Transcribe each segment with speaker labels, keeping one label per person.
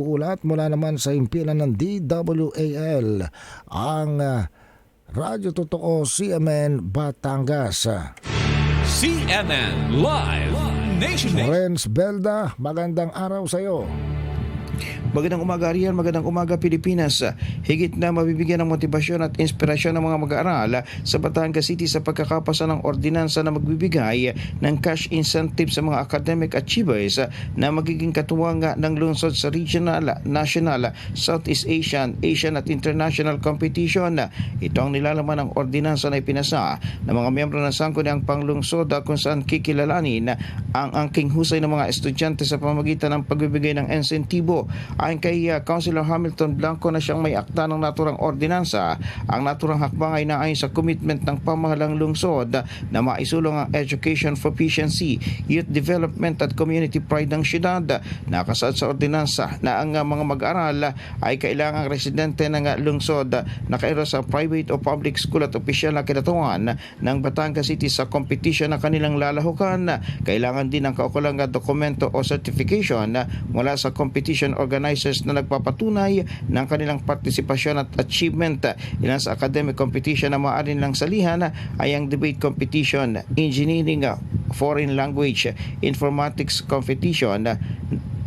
Speaker 1: Ulat mula naman sa impilan ng DWAL ang ah, Radyo Totoo CMN Batangas.
Speaker 2: CNN Live Nation Nation.
Speaker 1: Renz Belda, magandang araw sa iyo.
Speaker 3: Magandang umaga Ariel, magandang umaga Pilipinas. Higit na mabibigyan ng motibasyon at inspirasyon ng mga mag-aaral sa Batangas City sa pagkakapasa ng ordinansa na magbibigay ng cash incentive sa mga academic achievers na magiging katuwang ng lungsod sa regional, national, Southeast Asian, Asian at international competition. Ito ang nilalaman ng ordinansa na ipinasa ng mga miyembro ng Sangkuniang Panglungsod kung saan kikilalanin ang angking husay ng mga estudyante sa pamagitan ng pagbibigay ng insentibo Ayon kay uh, Councilor Hamilton Blanco na siyang may akta ng naturang ordinansa, ang naturang hakbang ay naayon sa commitment ng pamahalang lungsod na maisulong ang education proficiency, youth development at community pride ng syudad. Nakasaad sa ordinansa na ang uh, mga mag-aral ay kailangang residente ng uh, lungsod na kairo sa private o public school at opisyal na kinatawan ng Batangas City sa competition na kanilang lalahukan. Kailangan din ng kaukulang dokumento o certification mula sa competition organizers na nagpapatunay ng kanilang partisipasyon at achievement. Ilan sa academic competition na maaari nilang salihan ay ang debate competition, engineering, foreign language, informatics competition,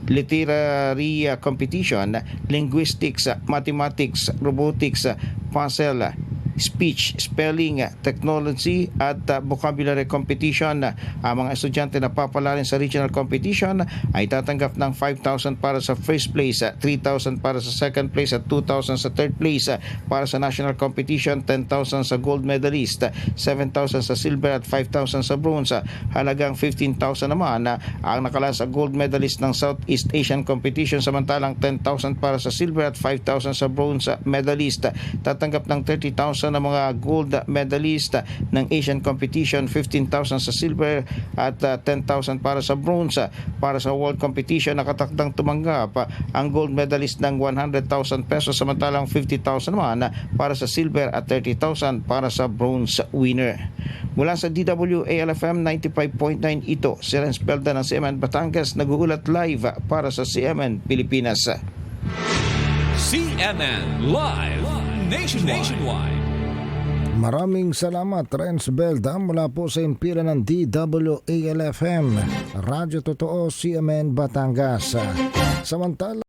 Speaker 3: literary competition, linguistics, mathematics, robotics, puzzle, speech, spelling, technology at uh, vocabulary competition. Ang mga estudyante na papalalin sa regional competition ay tatanggap ng 5,000 para sa first place, uh, 3,000 para sa second place at 2,000 sa third place. Para sa national competition, 10,000 sa gold medalist, uh, 7,000 sa silver at 5,000 sa bronze. Halagang 15,000 naman ang nakala sa gold medalist ng Southeast Asian competition samantalang 10,000 para sa silver at 5,000 sa bronze medalist. Tatanggap ng 30,000 ng mga gold medalist ng Asian competition, 15,000 sa silver at uh, 10,000 para sa bronze. Para sa world competition, nakatakdang tumanggap ang gold medalist ng 100,000 pesos samantalang 50,000 naman para sa silver at 30,000 para sa bronze winner. Mula sa DWALFM 95.9 ito, si Renz Pelda ng CMN Batangas nag-uulat live para sa CMN Pilipinas.
Speaker 2: CNN Live Nation Nationwide.
Speaker 1: Maraming salamat Renz Belda mula po sa impilan ng DWAL-FM Radyo Totoo CMN Batangas. Samantala